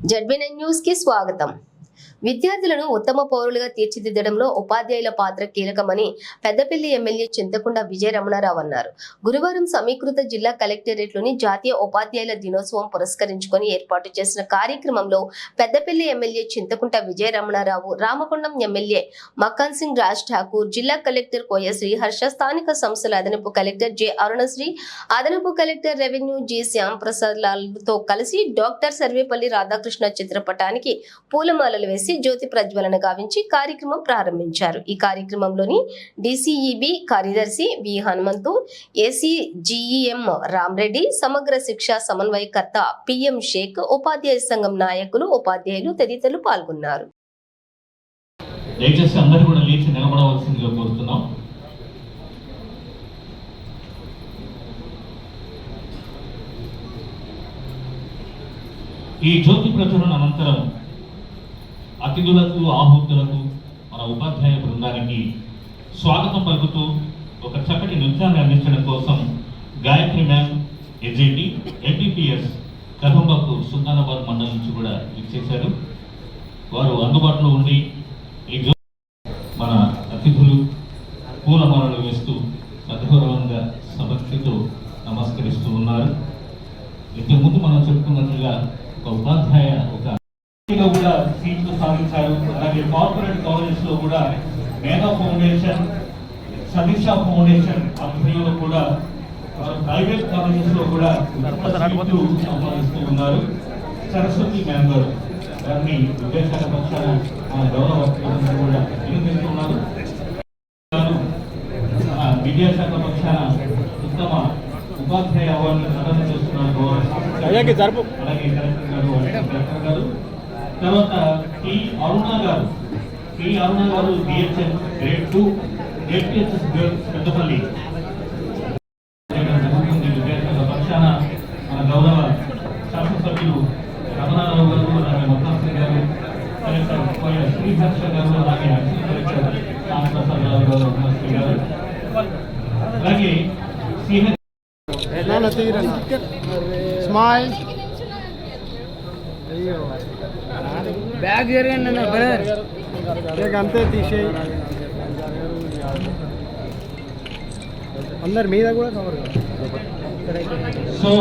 జడ్బీనైన్ news కి స్వాగతం విద్యార్థులను ఉత్తమ పౌరులుగా తీర్చిదిద్దడంలో ఉపాధ్యాయుల పాత్ర కీలకమని పెద్దపల్లి ఎమ్మెల్యే చింతకుండ విజయ రమణారావు అన్నారు. గురువారం సమీకృత జిల్లా కలెక్టరేట్లోని జాతీయ ఉపాధ్యాయుల దినోత్సవం పురస్కరించుకొని ఏర్పాటు చేసిన కార్యక్రమంలో పెద్దపల్లి ఎమ్మెల్యే చింతకుంట విజయ రమణారావు రామకొండం ఎమ్మెల్యే మకాన్ సింగ్ రాజ్ ఠాకూర్ జిల్లా కలెక్టర్ కోయ శ్రీహర్ష స్థానిక సంస్థల అదనపు కలెక్టర్ జె అరుణశ్రీ అదనపు collector revenue G Shyam Prasad లాల్తో కలిసి డాక్టర్ సర్వేపల్లి రాధాకృష్ణ చిత్రపటానికి పూలమాలలు వేసి జ్యోతి ప్రజ్వలన గావించి కార్యక్రమం ప్రారంభించారు. ఈ కార్యక్రమంలోని డిసిఈబి కార్యదర్శి V Hanumanthu AC GEM Ramreddy Samagra Shiksha సమన్వయకర్త పిఎం షేక్ ఉపాధ్యాయ సంఘం నాయకులు ఉపాధ్యాయులు తదితరులు పాల్గొన్నారు. దయచేసి అందరూ కూడా లేచి నిలబడవలసిందిగా కోరుతున్నాం. ఈ జ్యోతి ప్రచురణ అనంతరం అతిథులకు ఆహుతులకు మన ఉపాధ్యాయ బృందానికి స్వాగతం పలుకుతూ ఒక చక్కటి నృత్యాన్ని అందించడం కోసం గాయత్రి మ్యామ్ ఎజేటి ఎంపీపీఎస్ కదంబకు సుల్తానాబాద్ మండలం నుంచి కూడా ఇచ్చేశారు వారు అందుబాటులో ఉండి ఈ మన అతిథులు పూలమాలలు వేస్తూ సద్గౌరవంగా సమస్యతో నమస్కరిస్తూ ఉన్నారు. ఇంతకుముందు మనం చెప్పుకున్నట్లుగా ఒక ఉపాధ్యాయ ఒక లో కూడా సీట్లు సాధించారు. అలాగే కార్పొరేట్ కాలేజెస్లో కూడా మేధా ఫౌండేషన్ సతీష ఫౌండేషన్ ఆధ్వర్యంలో కూడా ప్రైవేట్ కాలేజెస్లో కూడా సంపాదిస్తూ ఉన్నారు. సరస్వతి మ్యామ్ గారు వారిని విద్యాశాఖ పక్షాన మన గౌరవ కూడా ఆ, విద్యాశాఖ పక్షాన ఉత్తమ ఉపాధ్యాయ అవార్డును ప్రదానం చేస్తున్నారు. అలాగే కలెక్టర్ గారు. తర్వాత టి అరుణ గారు. టి అరుణ గారు BHS grade two APSS Peddapalli. పక్షాన మన గౌరవ శాసనసభ్యులు రమణారావు గారు అలాగే మొత్తాశ్రీ గారు కలెక్టర్ శ్రీహర్ష గారు అలాగే కలెక్టర్ రామప్రసాద్ రావు గారు మొత్తాశ్రీ గారు. అలాగే సిహెచ్ స్మైల్ బ్యాగ్ జరగండి అన్న బ్రదర్ ఇక అంతే తీసేయి. అందరు మీద కూడా కవర్ సో